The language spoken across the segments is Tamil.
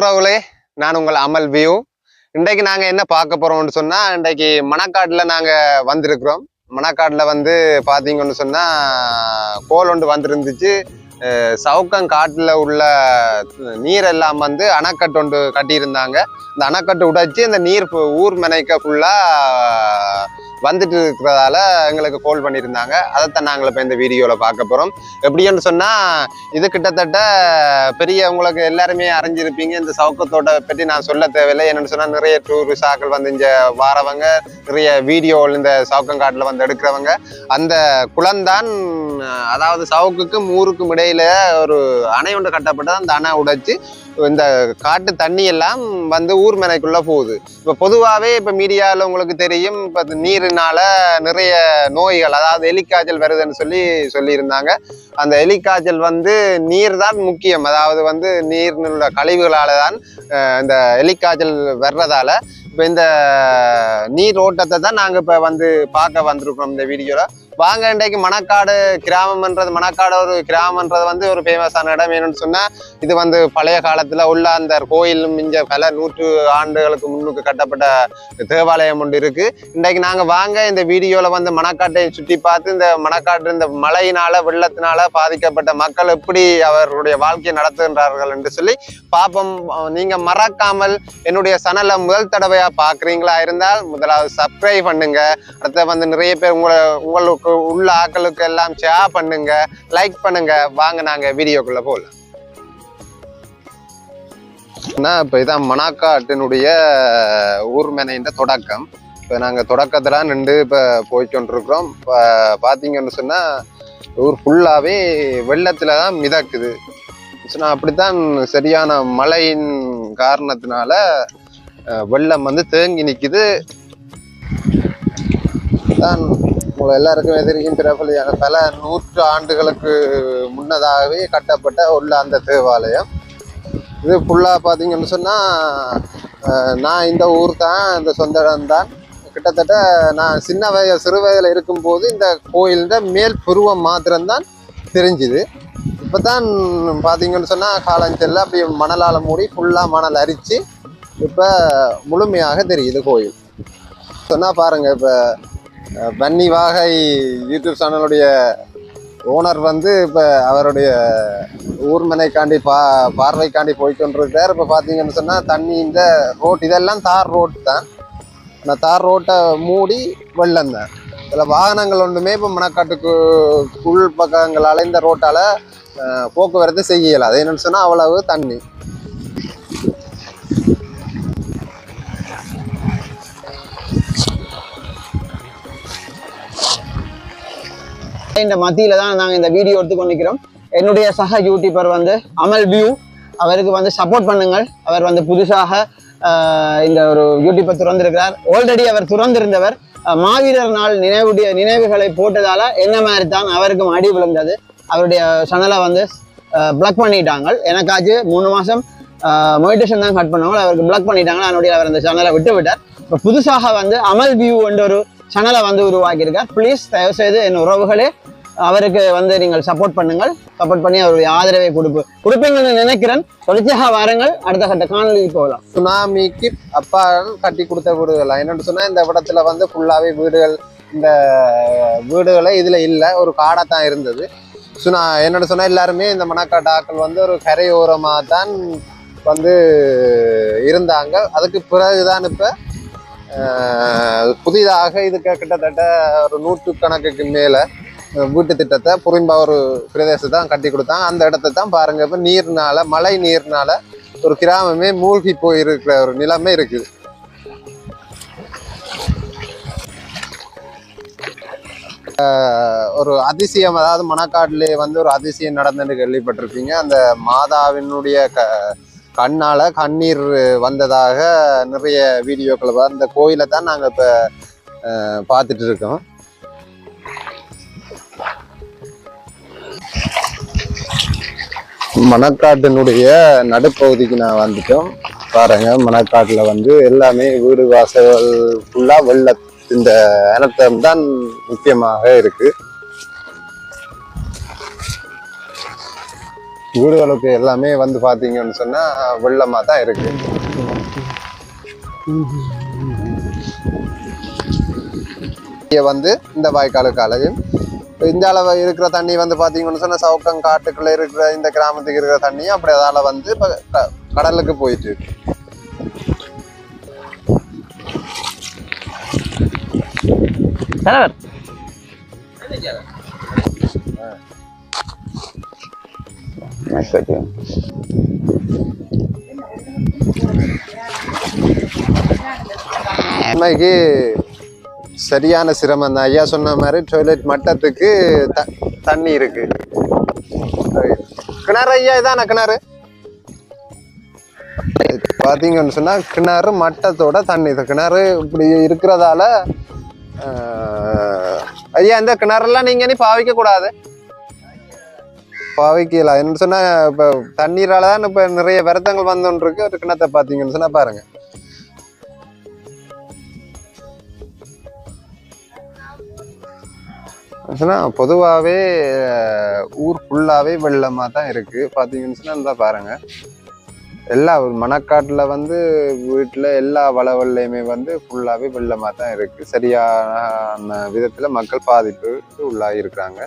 உறவுகளே நான் உங்கள் அமல் வியூ. இன்றைக்கு நாங்கள் என்ன பார்க்க போகிறோம்னு சொன்னால் இன்றைக்கு மணக்காட்டில் நாங்கள் வந்திருக்கிறோம். மணக்காட்டில் வந்து பார்த்தீங்கன்னு சொன்னால் கோல் ஒன்று வந்திருந்துச்சு. சவுக்கம் காட்டில் உள்ள நீர் எல்லாம் வந்து அணைக்கட்டு ஒன்று கட்டியிருந்தாங்க. இந்த அணைக்கட்டு உடைச்சி இந்த நீர் ஊர் மனைக்க ஃபுல்லாக வந்துட்டு இருக்கிறதால எங்களுக்கு கால் பண்ணியிருந்தாங்க. அதைத்தான் நாங்கள் இப்போ இந்த வீடியோவில் பார்க்க போகிறோம் எப்படின்னு சொன்னால் இது கிட்டத்தட்ட பெரிய உங்களுக்கு எல்லாருமே அறிஞ்சிருப்பீங்க. இந்த சவுக்கத்தோட பற்றி நான் சொல்ல தேவையில்லை. என்னென்னு சொன்னால் நிறைய டூரிஸ்டாக்கள் வந்து இங்கே வாரவங்க நிறைய வீடியோ இந்த சவுக்கங்காட்டில் வந்து எடுக்கிறவங்க. அந்த குளம்தான் அதாவது சவுக்குக்கும் ஊருக்கும் இடையில ஒரு அணை ஒன்று கட்டப்பட்டு அந்த அணை உடைச்சு இந்த காட்டு தண்ணி எல்லாம் வந்து ஊர் மனைக்குள்ளே போகுது. இப்போ பொதுவாகவே இப்போ மீடியாவில் உங்களுக்கு தெரியும் இப்போ நீரினால் நிறைய நோய்கள் அதாவது எலிக்காய்ச்சல் வருதுன்னு சொல்லி சொல்லியிருந்தாங்க. அந்த எலிக்காய்ச்சல் வந்து நீர் தான் முக்கியம். அதாவது வந்து நீர்னுள்ள கழிவுகளால் தான் இந்த எலிக்காய்ச்சல் வர்றதால. இப்போ இந்த நீர் ஓட்டத்தை தான் நாங்கள் இப்போ வந்து பார்க்க வந்திருக்கோம் இந்த வீடியோவில் வாங்க இன்றைக்கு மணக்காடு கிராமம்ன்றது மணக்காடு ஒரு கிராமன்றது வந்து ஒரு ஃபேமஸான இடம் என்னன்னு சொன்னால் இது வந்து பழைய காலத்தில் உள்ள அந்த கோயிலும் மிஞ்ச பல நூற்று ஆண்டுகளுக்கு முன்னுக்கு கட்டப்பட்ட தேவாலயம் ஒன்று இருக்கு. இன்றைக்கு நாங்கள் வாங்க இந்த வீடியோவில் வந்து மணக்காட்டை சுற்றி பார்த்து இந்த மணக்காட்டு இந்த மழையினால வெள்ளத்தினால பாதிக்கப்பட்ட மக்கள் எப்படி அவர்களுடைய வாழ்க்கையை நடத்துகின்றார்கள் என்று சொல்லி பார்ப்போம். நீங்கள் மறக்காமல் என்னுடைய சேனலை முதல் தடவையாக பார்க்குறீங்களா இருந்தால் முதலாவது சப்ஸ்கிரைப் பண்ணுங்க. அடுத்த வந்து நிறைய பேர் உங்களை உங்களுக்கு உள்ள ஆக்களுக்கு எல்லாம் ஷேர் பண்ணுங்க லைக் பண்ணுங்க. வாங்க நாங்க வீடியோக்குள்ள போகலாம் இப்போ இதான் மணாக்காட்டினுடைய ஊர்மனைன்ற தொடக்கம். இப்போ நாங்கள் தொடக்கத்தில் நின்று இப்போ போய்க்கொண்டிருக்கிறோம் இப்போ பார்த்தீங்கன்னு சொன்னால் ஊர் ஃபுல்லாகவே வெள்ளத்தில் தான் மிதக்குது. சொன்னால் அப்படித்தான் சரியான மழையின் காரணத்தினால வெள்ளம் வந்து தேங்கி நிற்குது தான் உங்கள் எல்லாருக்கும் எதிரியும் பிரபலியான பல நூற்று ஆண்டுகளுக்கு முன்னதாகவே கட்டப்பட்ட உள்ள அந்த தேவாலயம். இது ஃபுல்லாக பார்த்தீங்கன்னு சொன்னால் நான் இந்த ஊர் தான் இந்த சொந்த இடம் தான். கிட்டத்தட்ட நான் சின்ன வய சிறு வயதில் இருக்கும்போது இந்த கோயிலிൻ്റെ மேல் புருவம் மாத்திரம்தான் தெரிஞ்சுது. இப்போ தான் பார்த்தீங்கன்னு சொன்னால் காலஞ்செல்ல அப்படியே மணலால் மூடி ஃபுல்லாக மணல் அரித்து இப்போ முழுமையாக தெரியுது கோயில். சொன்னால் பாருங்கள் இப்போ பன்னி வாகை யூடியூப் சேனலுடைய ஓனர் வந்து இப்போ அவருடைய ஊர்மனைக்காண்டி பா பார்வைக்காண்டி போய்கொண்டிருக்கார் இப்போ பார்த்தீங்கன்னு சொன்னால் தண்ணி இந்த ரோட் இதெல்லாம் தார் ரோட் தான். ஆனால் தார் ரோட்டை மூடி வெள்ளம் தான். இதில் வாகனங்கள் ஒன்றுமே இப்போ மணக்காட்டுக்கு உள் பக்கங்கள் அலைந்த ரோட்டால் போக்குவரத்து செய்யலை. அது என்னென்னு சொன்னால் அவ்வளவு தண்ணி. இந்த மத்தியில தான் நாங்கள் இந்த வீடியோ எடுத்து கொண்டிருக்கிறோம். என்னுடைய சக யூடியூபர் வந்து அமல் வியூ அவருக்கு வந்து சப்போர்ட் பண்ணுங்கள். அவர் வந்து புதுசாக இந்த ஒரு யூடியூப்பை துறந்திருக்கிறார். ஆல்ரெடி அவர் துறந்திருந்தவர். மாவீரர் நாள் நினைவுடைய நினைவுகளை போட்டதால என்ன மாதிரி தான் அவருக்கும் அடி விழுந்தது. அவருடைய சேனலை வந்து பிளாக் பண்ணிட்டாங்க எனக்காச்சு மூணு மாதம் மொடிடேஷன் தான் கட் பண்ணுவாங்க. அவருக்கு பிளாக் பண்ணிட்டாங்க. அதனுடைய அவர் அந்த சேனலை விட்டு விட்டார் இப்போ புதுசாக வந்து அமல் வியூ என்ற ஒரு சேனலை வந்து உருவாக்கியிருக்கார். ப்ளீஸ் தயவுசெய்து என் உறவுகளே அவருக்கு வந்து நீங்கள் சப்போர்ட் பண்ணுங்கள். சப்போர்ட் பண்ணி அவருடைய ஆதரவை கொடுப்பு கொடுப்பீங்கன்னு நினைக்கிறேன். தொடர்ச்சியாக வாருங்கள். அடுத்த கட்ட காணொலிக்கு போகலாம். சுனாமிக்கு அப்பா கட்டி கொடுத்த வீடுகள். என்னென்னு சொன்னால் இந்த இடத்துல வந்து ஃபுல்லாகவே வீடுகள் இந்த வீடுகளை இதில் இல்லை. ஒரு காடாக தான் இருந்தது. சுனா என்னோட சொன்னால் எல்லாருமே இந்த மணக்காட்டாக்கள் வந்து ஒரு கரையோரமாக தான் வந்து இருந்தாங்க. அதுக்கு பிறகுதான் இப்போ புதிதாக இதுக்கு கிட்டத்தட்ட ஒரு நூற்றுக்கணக்குக்கு மேலே வீட்டு திட்டத்தை புரிம்பா ஒரு பிரதேசத்தை தான் கட்டி கொடுத்தாங்க. அந்த இடத்த தான் பாருங்க இப்போ நீர்னால மழை நீர்னால ஒரு கிராமமே மூழ்கி போயிருக்கிற ஒரு நிலைமை இருக்குது. ஒரு அதிசயம் அதாவது மணக்காட்டிலே வந்து ஒரு அதிசயம் நடந்துன்னு கேள்விப்பட்டிருப்பீங்க. அந்த மாதாவினுடைய க கண்ணால் கண்ணீர் வந்ததாக நிறைய வீடியோக்கள் அந்த கோயிலை தான் நாங்கள் இப்போ பார்த்துட்டு இருக்கோம். மணக்காட்டினுடைய நடுப்பகுதிக்கு நான் வந்துட்டோம். பாருங்க மணக்காட்டில் வந்து எல்லாமே வீடு வாசல் ஃபுல்லாக வெள்ள இந்த அனர்த்தம் தான் முக்கியமாக இருக்குது வீடுகளுக்கு எல்லாமே வந்து பார்த்தீங்கன்னு சொன்னால் வெள்ளமாக தான் இருக்கு. இங்கே வந்து இந்த வாய்க்காலுக்கு அழகும் இந்த அளவு இருக்கிற தண்ணி வந்து பார்த்தீங்கன்னு சொன்னால் சவுக்கம் காட்டுக்குள்ளே இருக்கிற இந்த கிராமத்துக்கு இருக்கிற தண்ணியும் அப்படி அதால் வந்து இப்போ கடலுக்கு போயிட்டு இருக்கு. தலைவர். உண்மைக்கு சரியான சிரமம் தான். ஐயா சொன்ன மாதிரி டாய்லெட் மட்டத்துக்கு த தண்ணி இருக்கு. கிணறு ஐயா இதான கிணறு? பார்த்தீங்கன்னு சொன்னால் கிணறு மட்டத்தோட தண்ணி. இந்த கிணறு இப்படி இருக்கிறதால ஐயா இந்த கிணறுலாம் நீங்கள் இனி பாவிக்க கூடாது. பாவிக்கலாம் என்ன சொன்னால் இப்போ தண்ணீரால் தான் இப்போ நிறைய வருத்தங்கள் வந்துட்டு ஒரு கிணத்தை பார்த்தீங்கன்னு சொன்னா பாருங்கள் சொன்னால் பொதுவாகவே ஊர் ஃபுல்லாகவே வெள்ளமாக தான் இருக்குது பார்த்தீங்கன்னு சொன்னால் இருந்தால் பாருங்கள் எல்லா மணக்காட்டில் வந்து வீட்டில் எல்லா வளவல்லையுமே வந்து ஃபுல்லாகவே வெள்ளமாக தான் இருக்குது சரியான விதத்தில் மக்கள் பாதிப்புக்கு உள்ளாகி இருக்கிறாங்க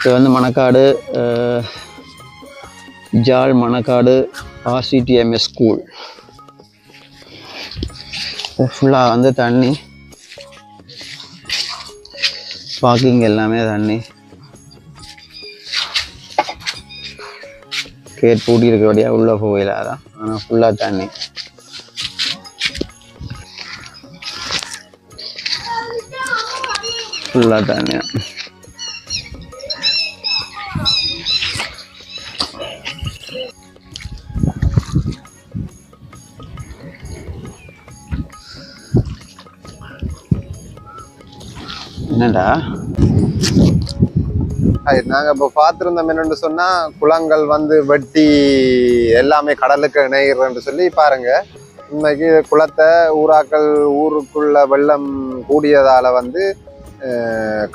இது வந்து மணக்காடு அஹ், ஜாழ் மணக்காடு ஆர்சிடிஎம்எஸ் ஸ்கூல் ஃபுல்லாக வந்து தண்ணி. பார்க்கிங் எல்லாமே தண்ணி. கேட் பூட்டி இருக்கிறபடியாக உள்ளே போகல அதான். ஆனால் ஃபுல்லாக தண்ணி. ஃபுல்லாக தண்ணி என்னடா? நாங்கள் இப்போ பார்த்துருந்தோம் என்னென்னு சொன்னால் குளங்கள் வந்து வெட்டி எல்லாமே கடலுக்கு இணைகிறன்னு சொல்லி பாருங்க. இன்னைக்கு குளத்தை ஊராக்கள் ஊருக்குள்ள வெள்ளம் கூடியதால் வந்து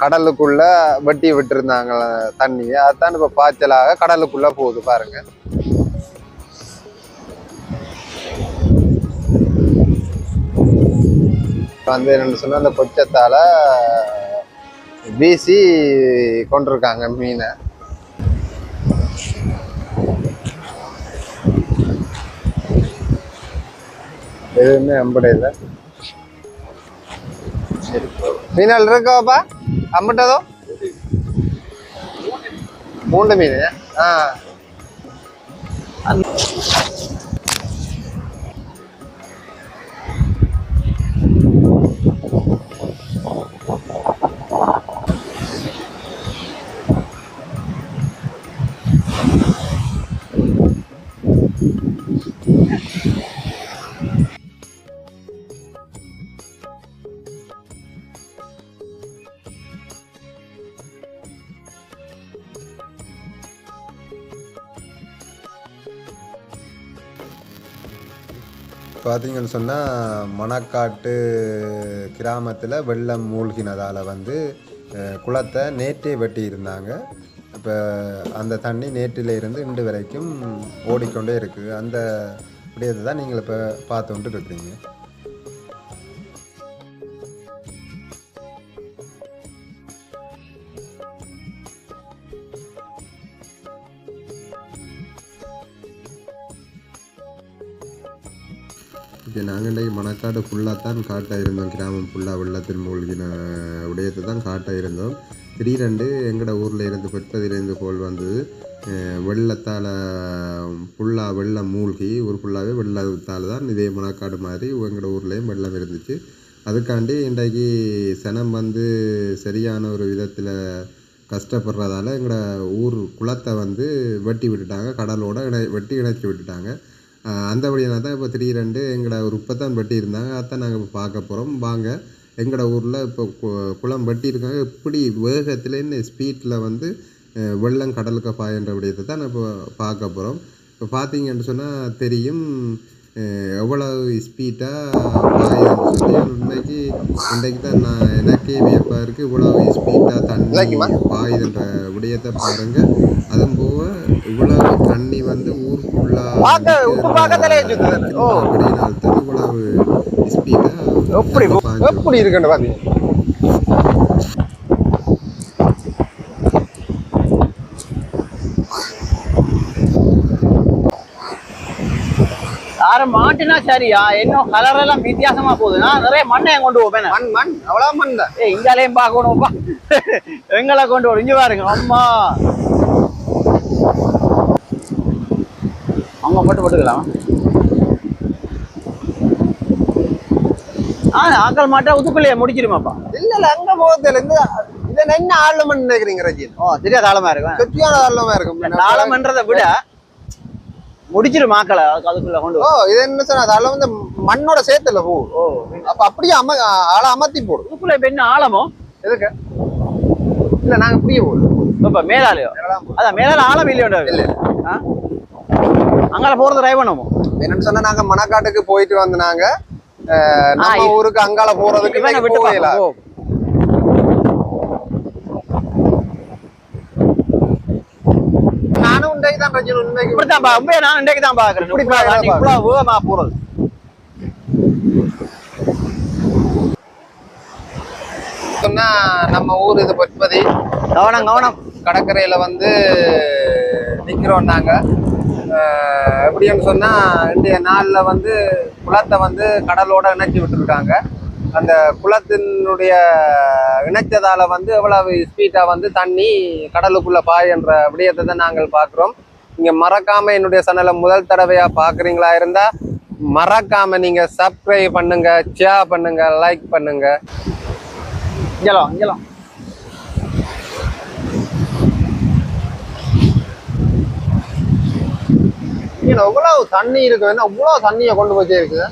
கடலுக்குள்ள வெட்டி விட்டுருந்தாங்க தண்ணியை. அதுதான் இப்போ பாய்ச்சலாக கடலுக்குள்ள போகுது பாருங்க. இப்போ வந்து என்னென்னு சொன்னால் அந்த கொச்சத்தால் வீசி கொண்டிருக்காங்க மீனை. எதுவுமே அம்படையில் மீனால் இருக்காப்பா அம்பட்டதோ? மூண்டு மீன். ஆ. பார்த்தீங்கன்னு சொன்னால் மணக்காட்டு கிராமத்தில் வெள்ளம் மூழ்கினதால் வந்து குளத்தை நேற்றே வெட்டி இருந்தாங்க இப்போ அந்த தண்ணி நேற்றில இருந்து இன்று வரைக்கும் ஓடிக்கொண்டே இருக்குது அந்த விடயத்தை தான் நீங்கள் இப்போ பார்த்து கொண்டு இருக்கிறீங்க இப்போ நாங்கள் இன்றைக்கு மணக்காடு ஃபுல்லாக தான் காட்டாக இருந்தோம் கிராமம் ஃபுல்லாக வெள்ளத்தில் மூழ்கின உடையத்தை தான் காட்டாக இருந்தோம் திடீரெண்டு எங்களோட ஊரில் இருந்து பெற்றதிலிருந்து கோல் வந்தது. வெள்ளத்தால் ஃபுல்லாக வெள்ளம் மூழ்கி ஊர் ஃபுல்லாகவே வெள்ளத்தால் தான் இதே மணக்காடு மாதிரி எங்களோட ஊர்லேயும் வெள்ளம் இருந்துச்சு. அதுக்காண்டி இன்றைக்கு சனம் வந்து சரியான ஒரு விதத்தில் கஷ்டப்படுறதால எங்களோட ஊர் குளத்தை வந்து வெட்டி விட்டுட்டாங்க. கடலோட இணை வெட்டி இணைச்சி விட்டுட்டாங்க. அந்த வழியாக தான் இப்போ திடீரெண்டு எங்களோட ஒரு இப்போத்தான் தான் இருந்தாங்க அதான் நாங்கள் இப்போ பார்க்க போகிறோம் வாங்க. எங்களோட ஊரில் இப்போ கு- குளம் வெட்டி இருக்காங்க இப்படி வேகத்தில் என்ன ஸ்பீட்டில் வந்து வெள்ளம் கடலுக்கு பாயன்ற விடயத்தை தான் நான் இப்போ பார்க்க போகிறோம் இப்போ பார்த்தீங்கன்னு சொன்னால் தெரியும். எவ்வளவு ஸ்பீடாக பாயுதுன்னு சொல்லி உண்மைக்கு இன்றைக்கு தான் நான் எனக்கே வியப்பாக இருக்குது இவ்வளவு ஸ்பீடாக தண்ணி? பாயுதுன்ற விடயத்தை பாருங்க அதுவும் போக இவ்வளவு தண்ணி வந்து ஊருக்குள்ளா பார்க்க உப்பு பார்க்கத்தாலே சுத்துது. ஓ. அப்படினால் தான் இவ்வளவு ஸ்பீடாக எப்படி எப்படி இருக்குன்னு யாரும் மாட்டினா சரியா? இன்னும் கலர் எல்லாம் வித்தியாசமா போகுது. நான் நிறைய மண்ணை கொண்டு போவேன். மண் மண். அவ்வளவு மண் தான். ஏய் இங்காலையும் பார்க்கணும்ப்பா எங்களை கொண்டு வரும். இங்க பாருங்க. அம்மா. அம்மா போட்டு போட்டுக்கலாம். ஆ ஆக்கள் மாட்டா உதுக்குள்ளேயே முடிச்சிருமாப்பா. இல்ல இல்ல அங்க போகல இந்த இதை என்ன ஆள மண் நினைக்கிறீங்க ரஜின் ஓ சரியா தாளமா இருக்கும். சுத்தியான ஆளமா இருக்கும். தாளம்ன்றதை விட முடிச்சிரும் மாக்களை அதுக்கு- அதுக்குள்ள கொண்டு ஓ இது என்ன சார் அதில் வந்து மண்ணோட சேர்த்துல பூ. ஓ அப்ப அப்படியே அம ஆளை அமர்த்தி போடும். இதுக்குள்ள இப்ப என்ன ஆழமோ? எதுக்கு? இல்ல நாங்க இப்படியே போடுவோம். இப்ப மேலாலையோ அதான் மேலால ஆழம் இல்லையோட ஆ? அங்கால போறது டிரைவ் பண்ணுவோம் என்னன்னு சொன்னா நாங்க மணக்காட்டுக்கு போயிட்டு வந்து நாங்க அஹ், நம்ம ஊருக்கு அங்கால போறதுக்கு விட்டு போகல. பார்ப்போம் நானும் உண்டைக்கு தான் ரஜினி உண்மைக்கு இப்படித்தான் பா உண்மையை நான் இன்றைக்கு தான் பாக்குறேன் இப்படி இப்படி பார்க்கறேன், இவ்வளவு வேகமா போறது சொன்னா நம்ம ஊர் இது பொற்பதி கவனம் கவனம் கடற்கரையில வந்து நிக்கிறோம் நாங்க எப்படின்னு சொன்னா இன்றைய நாள்ல வந்து குளத்தை வந்து கடலோட இணைச்சி விட்டுருக்காங்க அந்த குளத்தினுடைய இணைச்சதால வந்து எவ்வளவு ஸ்பீடா வந்து தண்ணி கடலுக்குள்ள பாயன்ற விடயத்தை தான் நாங்கள் பார்க்குறோம் நீங்கள் மறக்காமல் என்னுடைய சேனலை முதல் தடவையாக பார்க்குறீங்களா இருந்தால் மறக்காமல் நீங்கள் சப்ஸ்கிரைப் பண்ணுங்கள் ஷேர் பண்ணுங்கள் லைக் பண்ணுங்கள் இங்கலாம் இங்கலாம் இங்க எவ்வளவு தண்ணி இருக்கு. என்ன இவ்வளவு தண்ணியை கொண்டு போய் இருக்குது